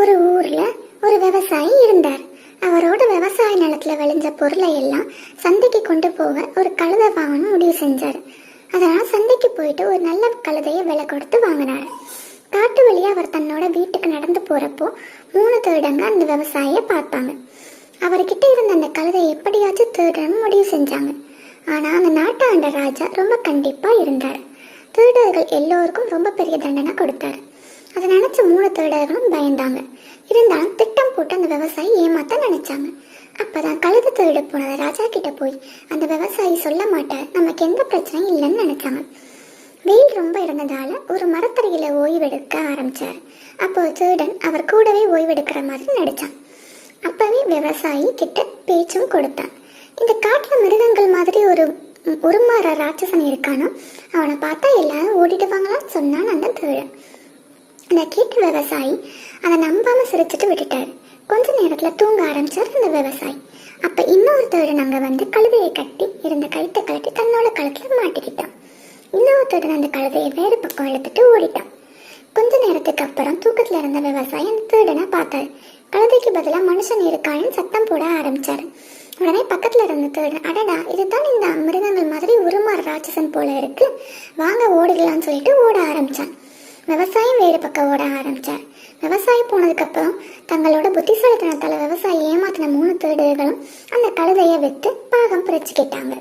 ஒரு ஊர்ல ஒரு விவசாயி இருந்தார். அவரோட விவசாய நிலத்துல விளைஞ்ச பொருளை எல்லாம் சந்தைக்கு கொண்டு போக ஒரு கழுதை வாங்கணும் முடிவு செஞ்சார். அதனால சந்தைக்கு போயிட்டு ஒரு நல்ல கழுதையை விலை கொடுத்து வாங்கினார். காட்டு வழியாக அவர் தன்னோட வீட்டுக்கு நடந்து போறப்போ மூணு திருடங்க அந்த விவசாயியை பார்த்தாங்க. அவர்கிட்ட இருந்த அந்த கழுதை எப்படியாச்சும் திருடணும் முடிவு செஞ்சாங்க. ஆனா அந்த நாட்டாண்ட ராஜா ரொம்ப கண்டிப்பா இருந்தார். திருடர்கள் எல்லோருக்கும் ரொம்ப பெரிய தண்டனை கொடுத்தாரு. அதை நினைச்ச மூணு திருடர்களும் பயந்தாங்க. இருந்தாலும் திட்டம் போட்டு அந்த விவசாயி ஏமாத்த நினைச்சாங்க. அப்பதான் கழுது திருட போனது ராஜா கிட்ட போய் அந்த விவசாயி சொல்ல மாட்டார். நமக்கு எந்த பிரச்சனையும் இல்லைன்னு நினைச்சாங்க. வெயில் ரொம்ப இருந்ததால ஒரு மரத்தடியில ஓய்வெடுக்க ஆரம்பிச்சார். அப்போ திருடன் அவர் கூடவே ஓய்வெடுக்கிற மாதிரி நடிச்சான். அப்பவே விவசாயி கிட்ட பேச்சும் கொடுத்தான். இந்த காட்டுல மிருகங்கள் மாதிரி ஒரு உருமாற ராட்சசன் இருக்கானோ அவனை பார்த்தா எல்லாரும் ஓடிடுவாங்களான்னு சொன்னான் அந்த திருடன். இதை கேட்ட விவசாயி அதை நம்பாம சிரிச்சிட்டு விட்டுட்டாரு. கொஞ்ச நேரத்துல தூங்க ஆரம்பிச்சார் அந்த விவசாயி. அப்ப இன்னொரு திருடன் வந்து கழுதையை கட்டி இருந்த கழுத்தை கழட்டி தன்னோட கழுத்துல மாட்டிக்கிட்டான். இன்னொரு திருடன் அந்த கழுதையை வேறு பக்கம் இழுத்துட்டு ஓடிட்டான். கொஞ்ச நேரத்துக்கு அப்புறம் தூக்கத்துல இருந்த விவசாயி அந்த திருடனை பார்த்தாரு. கழுதைக்கு பதிலாக மனுஷன் இருக்கான்னு சத்தம் போட ஆரம்பிச்சாரு. உடனே பக்கத்துல இருந்த திருடன் அடடா இதுதான் இந்த மிருகங்கள் மாதிரி உருமாறு ராட்சசன் போல இருக்கு. வாங்க ஓடிடலாம்னு சொல்லிட்டு ஓட ஆரம்பிச்சான். விவசாயம் வேறு பக்கம் ஓட ஆரம்பிச்சார். விவசாயி போனதுக்கு அப்புறம் தங்களோட புத்திசாலித்தனத்தால விவசாயி ஏமாத்தின மூணு திருடர்களும் அந்த கழுதையை விற்று பாகம் பிரிச்சுக்கிட்டாங்க